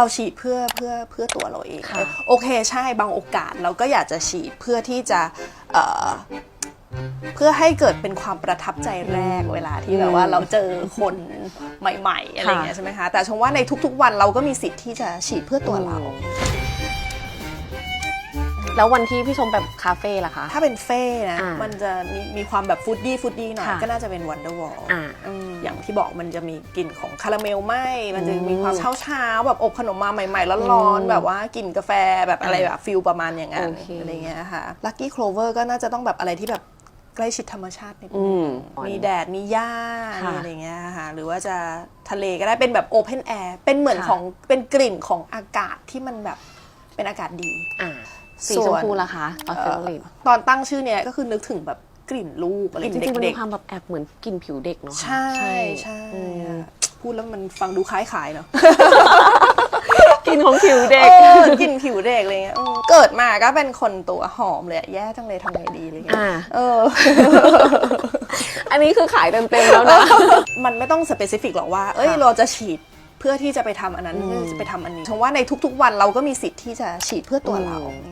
เราฉีดเพื่อเพื่อเพื่อตัวเราเอง ค่ะ โอเคใช่บางโอกาสเราก็อยากจะฉีดเพื่อที่จะเอ่อเพื่อให้เกิดเป็นความประทับใจแรกเวลาที่แบบว่าเราเจอคนใหม่ ๆ อะไรอย่างเงี้ยใช่ไหมคะ แต่ชมว่าในทุกๆวันเราก็มีสิทธิ์ที่จะฉีดเพื่อตัวเรา แล้ววันที่พี่ชมแบบคาเฟ่ล่ะคะ ถ้าเป็นเฟ่นะ อ่ามัมันจะมีมีความแบบฟูดดี้ฟูดดี้หน่อย ค่ะก็น่าจะเป็นวันเดอร์วอลอ่าอย่างที่บอกมันจะมีกลิ่นของคาราเมลไหมมันจะอืมมีความเช้าเช้าๆแบบอบขนมมาใหม่ๆร้อนๆแบบว่ากลิ่นกาแฟแบบอะไรอ่าแบบฟิลประมาณอย่างนั้นโอเค อะไรเงี้ยค่ะลัคกี้โคลเวอร์ก็น่าจะต้องแบบอะไรที่แบบใกล้ชิดธรรมชาตินิดนึอืง ม มีแดด มีหญ้าค่ะมีอะไรเงี้ยค่ะ หรือว่าจะทะเลก็ได้ เป็นแบบโอเพนแอร์ เป็นเหมือนค่ะ ของ เป็นกลิ่นของอากาศที่มันแบบ เป็นอากาศดี อ่า สีส่ชวมนพูล่ะคะออสเตรเลียตอนตั้งชื่อเนี้ยก็คือนึกถึงแบบกลิ่นลูกอะไรจริงๆมันเด็มีกความแบบแอบเหมือนกลินผิวเด็กเนาะๆค่ะใช่ใช่อืมอะพูดแล้วมันฟังดูคล้ายขายเนาะกลินของผิวเด็กเออกลิ่นผิวเด็กอะไรเงี้ยอืมเกิดมาก็เป็นคนตัวหอมเลยอะแย่จังเลยทำไงดีอะไรเงี้ยอ่าเออ อันนี้คือขายเต็มๆแล้วนะมันไม่ต้องสเปซิฟิกหรอกว่า เอ้ยค่ะเราจะฉีดเพื่อที่จะไปทำอันนั้นอืมเพื่อจะไปทำอันนี้ฉันว่าในทุกๆวันเราก็มีสิทธิ์ที่จะฉีดเพื่อตัวเราอืม